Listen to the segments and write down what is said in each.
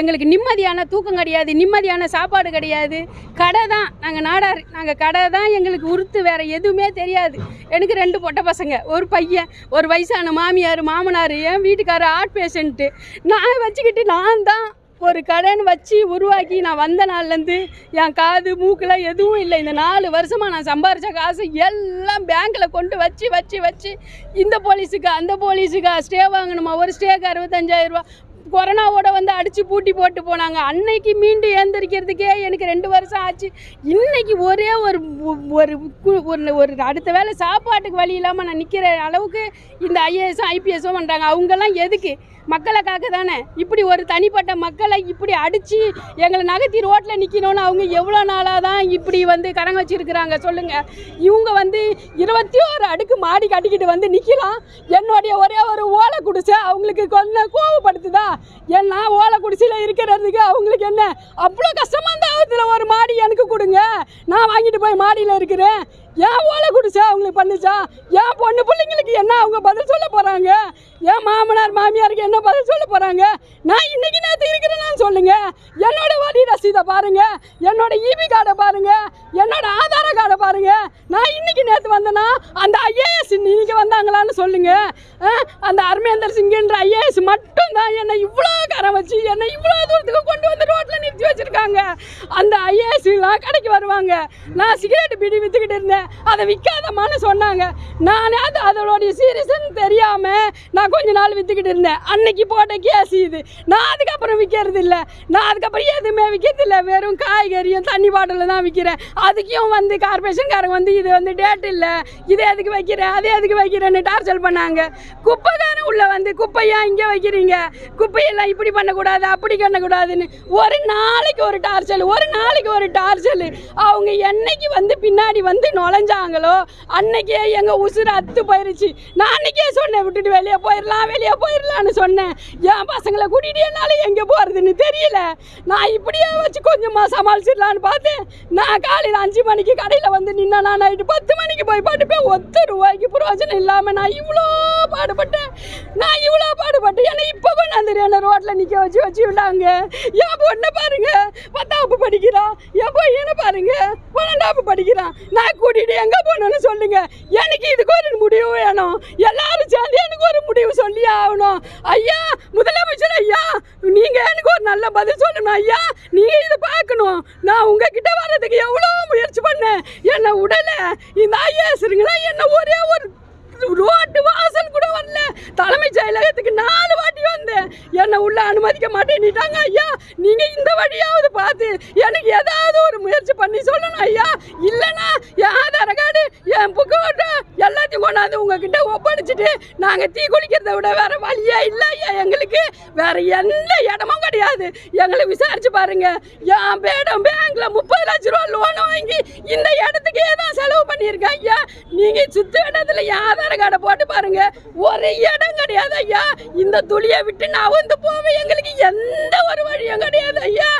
எங்களுக்கு நிம்மதியான தூக்கம் கிடையாது நிம்மதியான சாப்பாடு கிடையாது. கடை தான் நாங்கள் நாடார் நாங்கள் கடை தான் எங்களுக்கு உறுத்து வேறு எதுவுமே தெரியாது. எனக்கு ரெண்டு பொட்டை பசங்க ஒரு பையன் ஒரு வயசான மாமியார் மாமனார் என் வீட்டுக்காரர் ஹார்ட் பேஷண்ட்டு நான் வச்சுக்கிட்டு நான் தான் ஒரு கடன் வச்சு உருவாக்கி நான் வந்த நாள்லேருந்து என் காது மூக்கில் எதுவும் இல்லை. இந்த நாலு வருஷமாக நான் சம்பாரித்த காசு எல்லாம் பேங்க்கில் கொண்டு வச்சு வச்சு வச்சு இந்த போலீஸுக்கு அந்த போலீஸுக்கு ஸ்டே வாங்கணுமா? ஒரு ஸ்டேக்கு அறுபத்தஞ்சாயிரரூபா கொரோனாவோட வந்து அடித்து பூட்டி போட்டு போனாங்க. அன்னைக்கு மீண்டு ஏந்திரிக்கிறதுக்கே எனக்கு ரெண்டு வருஷம் ஆச்சு. இன்னைக்கு ஒரே ஒரு ஒரு ஒரு அடுத்த வேளை சாப்பாட்டுக்கு வழி இல்லாமல் நான் நிற்கிற அளவுக்கு இந்த ஐஏஎஸும் ஐபிஎஸும் பண்ணுறாங்க அவங்கெல்லாம் எதுக்கு? மக்களுக்காக தானே? இப்படி ஒரு தனிப்பட்ட மக்களை இப்படி அடித்து எங்களை நகர்த்தி ரோட்டில் நிற்கணும்னு அவங்க எவ்வளோ நாளாக தான் இப்படி வந்து கரங்க வச்சுருக்குறாங்க சொல்லுங்கள் இவங்க வந்து இருபத்தி ஒரு அடுக்கு மாடி கட்டிக்கிட்டு வந்து நிற்கலாம் என்னுடைய ஒரே ஒரு ஓலை குடிச்சு அவங்களுக்கு கொஞ்சம் கோவப்படுத்துதா? என் ஓலை குடிசையில் இருக்கிறதுக்கு அவங்களுக்கு என்ன? அவ்வளோ கஷ்டமாக இருந்தால் அதில் ஒரு மாடி எனக்கு கொடுங்க. நான் வாங்கிட்டு போய் மாடியில் இருக்கிறேன். ஏன் ஓலை குடிச்சா அவங்களுக்கு பண்ணுச்சா? ஏன் பொண்ணு பிள்ளைங்களுக்கு என்ன அவங்க பதில் சொல்ல போகிறாங்க ஏன் மாமனார் மாமியாருக்கு என்ன பதில் சொல்ல போகிறாங்க நான் இன்னைக்கு நேற்று இருக்கிறேன்னு சொல்லுங்க. என்னோட வரி ரசீதை பாருங்க. என்னோட இபி கார்டை பாருங்க. என்னோட ஆதார கார்டை பாருங்க. நான் இன்னைக்கு நேற்று வந்தேன்னா அந்த ஐஏஎஸ் இன்னைக்கு வந்தாங்களான்னு சொல்லுங்க. அந்த அர்மேந்தர் சிங்குன்ற ஐஏஎஸ் மட்டும் தான் என்னை இவ்வளோ கரம் வச்சு என்னை இவ்வளோ தூரத்துக்கு கொண்டு வந்து ரோட்டில் நிறுத்தி வச்சிருக்காங்க. அந்த ஐஏஎஸ்லாம் கடைக்கு வருவாங்க. நான் சிகரெட் பிடி விற்றுக்கிட்டு இருந்தேன். அதை விற்காதமான்னு சொன்னாங்க. நானே அது அதோடைய சீரியஸ்ன்னு தெரியாமல் நான் கொஞ்ச நாள் விற்றுக்கிட்டு இருந்தேன். அன்னைக்கு போட்ட கேஸ் இது. நான் அதுக்கப்புறம் விற்கிறது இல்லை. நான் அதுக்கப்புறம் எதுவுமே விற்கிறது இல்லை. வெறும் காய்கறியும் தண்ணி பாட்டில் தான் விற்கிறேன் அதுக்கும் வந்து கார்பரேஷன்காரங்க வந்து இது வந்து டேட் இல்லை. இது எதுக்கு வைக்கிறேன் அதை எதுக்கு வைக்கிறேன்னு டார்ச்சல் பண்ணாங்க. குப்பை தானே உள்ளே வந்து குப்பையா இங்கே வைக்கிறீங்க? குப்பையெல்லாம் இப்படி பண்ணக்கூடாது அப்படி பண்ணக்கூடாதுன்னு ஒரு நாளைக்கு ஒரு டார்ச்சல் ஒரு நாளைக்கு ஒரு டார்ச்சல் அவங்க என்னைக்கு வந்து பின்னாடி வந்து நுழைஞ்சாங்களோ அன்னைக்கே எங்கள் உசுறு அத்து போயிருச்சு. நான் அன்னைக்கே சொன்னேன் விட்டுட்டு வெளியே போயிடலாம் வெளியே போயிடலான்னு சொன்னேன். என் பசங்களை கூட்டிகிட்டு என்னால் எங்கே போகிறதுன்னு தெரியல. நான் இப்படியே வச்சு கொஞ்சமாக சமாளிச்சிடலான்னு பார்த்தேன். நான் காலையில் அஞ்சு மணிக்கு கடையில் வந்து நின்னா நான் நைட்டு பத்து மணிக்கு போய் படுப்பேன். ஒத்து ரூபாய்க்கு பிரயோஜனம் இல்லாமல் நான் இவ்வளோ பாடுபட்டேன். நான் இவ்வளோ பாடுபட்டேன். என்னை இப்போ கொண்டாந்து என்ன ரோட்டில் நிற்க வச்சு வச்சு விட்டாங்க. என் பொண்ணை பாருங்க. பத்தாப்பு படிக்கிறான். என் பையனை பாருங்க. பன்னெண்டாப்பு படிக்கிறான். நான் கூட்டிகிட்டு எங்கே போகணும்னு சொல்லுங்க. எனக்கு இதுக்கு ஒரு முடிவு வேணும். எல்லாரும் சேர்ந்து எனக்கு ஒரு முடிவு சொல்லி ஆகணும். ஐயா முதலமைச்சர் ஐயா நீங்கள் எனக்கு ஒரு நல்ல பதில் சொல்லணும். ஐயா நீங்கள் இதை பார்க்கணும். நான் உங்ககிட்ட வர்றதுக்கு எவ்வளோ முயற்சி பண்ணேன். என்னை உடல இந்த ஐயா ஐஏஎஸ்ங்களா என்ன ஒரே ஒரு ரோட்டு வாசல் கூட வரல. தலைமைச் செயலகத்துக்கு நாலு வாட்டி வந்தேன். என்னை உள்ள அனுமதிக்க மாட்டேன்னுட்டாங்க ஐயா. நீங்க இந்த வழியாவது பார்த்து எனக்கு ஏதாவது ஒரு முயற்சி பண்ணி சொல்லணும் ஐயா. இல்லைன்னா என் ஆதார கார்டு என் புக்கு எல்லாத்தையும் கொண்டாந்து உங்ககிட்ட ஒப்படைச்சிட்டு நாங்கள் தீ குளிக்கிறத விட வேற வழியே இல்லை ஐயா எங்களுக்கு வேற எந்த இடமும் கிடையாது. எங்களை விசாரிச்சு பாருங்க. என் பேடம் பேங்க்ல முப்பது லட்ச ரூபா லோன் வாங்கி இந்த இடத்துக்கே தான் செலவு பண்ணியிருக்கேன் ஐயா. நீங்க சுத்த இடத்துல என் ஆதார கார்டை போட்டு பாருங்க. ஒரு இடம் கிடையாது ஐயா. இந்த துளியை விட்டு நான் வந்து போவேன். எங்களுக்கு எந்த ஒரு வழியும் கிடையாது ஐயா.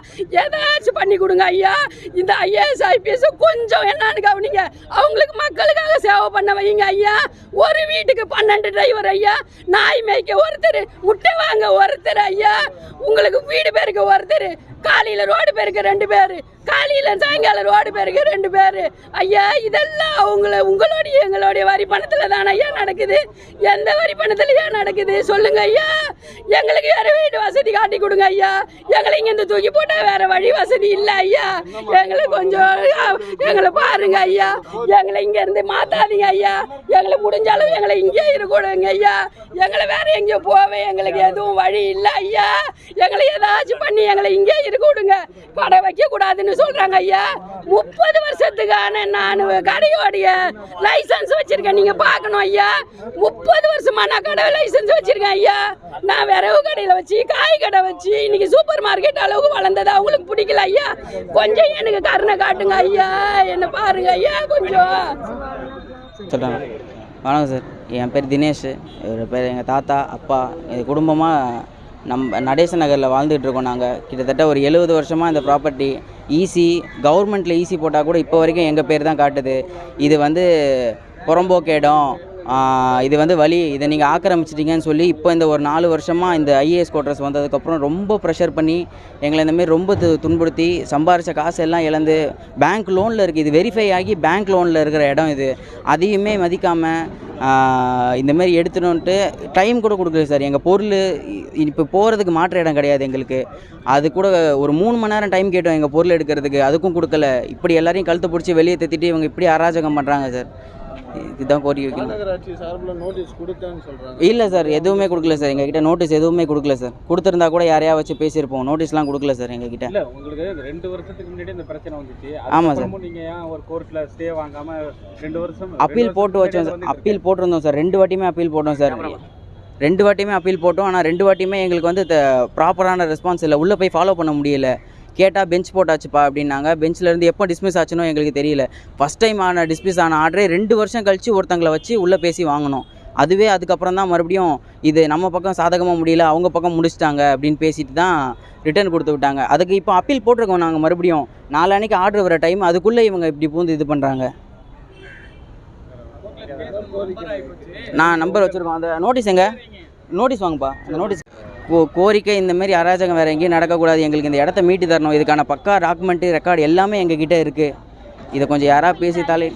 ஏதாச்சும் பண்ணி கொடுங்க ஐயா. இந்த ஐஏஎஸ் ஐபிஎஸ் கொஞ்சம் என்னன்னு கவனிங்க. அவங்களுக்கு மக்களுக்காக சேவை பண்ண வைங்க ஐயா. ஒரு வீட்டுக்கு பன்னெண்டு டிரைவர் ஐயா நாய் மேய்க்க ஒருத்தர் முட்டை வாங்க ஒருத்தர் ஐயா உங்களுக்கு வீடு பேருக்கு ஒருத்தர் காலையில் ரோடு பேருக்கு ரெண்டு பேர். காலையில் சாயங்காலம் ரோடு பேருக்கு ரெண்டு பேர். ஐயா இதெல்லாம் அவங்கள உங்களுடைய எங்களுடைய வரி பணத்தில் தான் ஐயா நடக்குது? எந்த வரி பணத்தில் ஏன் நடக்குது? சொல்லுங்க ஐயா. எங்களுக்கு வேற வீடு வசதி காட்டி கொடுங்க ஐயா. எங்களை இங்கேருந்து தூக்கி போட்டால் வேற வழி வசதி இல்லை ஐயா. எங்களை கொஞ்சம் எங்களை பாருங்க ஐயா. எங்களை இங்கேருந்து மாத்தாதீங்க ஐயா. எங்களை முடிஞ்ச அளவு எங்களை இங்கே இருக்கணுங்க ஐயா. எங்களை வேற எங்கேயோ போவேன் எங்களுக்கு எதுவும் வழி இல்லை ஐயா. எங்களை ஏதாச்சும் பண்ணி எங்களை இங்கே இருக்க விடுங்க கடை வைக்க கூடாதுன்னு சொல்றாங்க ஐயா. முப்பது வருஷத்துக்கான நான் கடையோடைய லைசன்ஸ் வச்சிருக்கேன். நீங்க பார்க்கணும் ஐயா. முப்பது வருஷமா நான் கடை லைசன்ஸ் வச்சிருக்கேன் ஐயா. நான் விறகு கடையில வச்சு காய் கடை வச்சு இன்னைக்கு சூப்பர் மார்க்கெட் அளவுக்கு வளர்ந்தது. அவங்களுக்கு பிடிக்கல ஐயா. கொஞ்சம் எனக்கு கருணை காட்டுங்க ஐயா. என்ன பாருங்க ஐயா கொஞ்சம். சொல்கிறாங்க வணக்கம் சார். என் பேர் தினேஷ். இவர் பேர் எங்கள் தாத்தா அப்பா இது குடும்பமாக நம்ம நடேச நகரில் வாழ்ந்துகிட்டு இருக்கோம் நாங்கள் கிட்டத்தட்ட ஒரு எழுபது வருஷமாக இந்த ப்ராப்பர்ட்டி ஈசி கவர்மெண்ட்டில் ஈசி போட்டால் கூட இப்போ வரைக்கும் எங்கள் பேர் தான் காட்டுது. இது வந்து புறம்போக்கு இடம் இது வந்து வழி இதை நீங்கள் ஆக்கிரமிச்சிட்டீங்கன்னு சொல்லி இப்போ இந்த ஒரு நாலு வருஷமாக இந்த ஐஏஎஸ் கோட்ரஸ் வந்ததுக்கப்புறம் ரொம்ப ப்ரெஷர் பண்ணி எங்களை இந்தமாரி ரொம்ப து துன்புறுத்தி சம்பாரித்த காசு எல்லாம் இழந்து பேங்க் லோனில் இருக்குது இது வெரிஃபை ஆகி பேங்க் லோனில் இருக்கிற இடம் இது. அதையுமே மதிக்காமல் இந்தமாரி எடுத்துணுன்ட்டு டைம் கூட கொடுக்குது சார். எங்கள் பொருள் இப்போ போகிறதுக்கு மாற்ற இடம் கிடையாது எங்களுக்கு. அது கூட ஒரு மூணு மணி நேரம் டைம் கேட்டோம் எங்கள் பொருள் எடுக்கிறதுக்கு. அதுக்கும் கொடுக்கல. இப்படி எல்லாரையும் கழுத்தை பிடிச்சி வெளியே தத்திட்டு இவங்க இப்படி அராஜகம் பண்ணுறாங்க சார். இதுதான் கோரிக்கை வைக்கணும். இல்லை சார் எதுவுமே கொடுக்கல சார். எங்ககிட்ட நோட்டீஸ் எதுவுமே கொடுக்கல சார். கொடுத்துருந்தா கூட யாரையா வச்சு பேசியிருப்போம். நோட்டீஸ்லாம் கொடுக்கல சார் எங்ககிட்ட. இல்ல உங்களுக்கு ரெண்டு வருஷத்துக்கு முன்னாடி இந்த பிரச்சனை வந்துச்சு. ஆமா சார். அதுக்கப்புறமும் நீங்க ஏன் ஒரு கோர்ட்ல ஸ்டே வாங்காம ரெண்டு வருஷம் அப்பீல் போட்டு வச்சோம் சார். அப்பீல் போட்டிருந்தோம் சார். ரெண்டு வாட்டியுமே அப்பீல் போட்டோம் சார். ரெண்டு வாட்டியுமே அப்பீல் போட்டோம். ஆனால் ரெண்டு வாட்டியுமே எங்களுக்கு வந்து ப்ராப்பரான ரெஸ்பான்ஸ் இல்லை. உள்ளே போய் ஃபாலோ பண்ண முடியல. கேட்டால் பெஞ்ச் போட்டாச்சுப்பா அப்படின்னாங்க. பெஞ்சில் இருந்து எப்போ டிஸ்மிஸ் ஆச்சுனோ எங்களுக்கு தெரியல. ஃபஸ்ட் டைம் ஆன டிஸ்மிஸ் ஆன ஆர்டரே ரெண்டு வருஷம் கழித்து ஒருத்தங்களை வச்சு உள்ளே பேசி வாங்கினோம். அதுவே அதுக்கப்புறம் தான் மறுபடியும் இது நம்ம பக்கம் சாதகமாக முடியல அவங்க பக்கம் முடிச்சிட்டாங்க அப்படின்னு பேசிட்டு தான் ரிட்டர்ன் கொடுத்து விட்டாங்க. அதுக்கு இப்போ அப்பீல் போட்டிருக்கோம் நாங்கள் மறுபடியும். நாளான்னைக்கு ஆர்டர் வர டைம் அதுக்குள்ளே இவங்க இப்படி பூந்து இது பண்ணுறாங்க நான் நம்பர் வச்சுருக்கோம். அந்த நோட்டீஸ் எங்க? நோட்டீஸ் வாங்கப்பா. அந்த நோட்டீஸ் கோ கோரிக்கை இந்த மாதிரி அராஜகம் வேறு எங்கேயும் நடக்கக்கூடாது. எங்களுக்கு இந்த இடத்த மீட்டு தரணும். இதுக்கான பக்கா டாக்குமெண்ட்டு ரெக்கார்டு எல்லாமே எங்ககிட்ட இருக்குது இதை கொஞ்சம் யாராவது பேசி தலை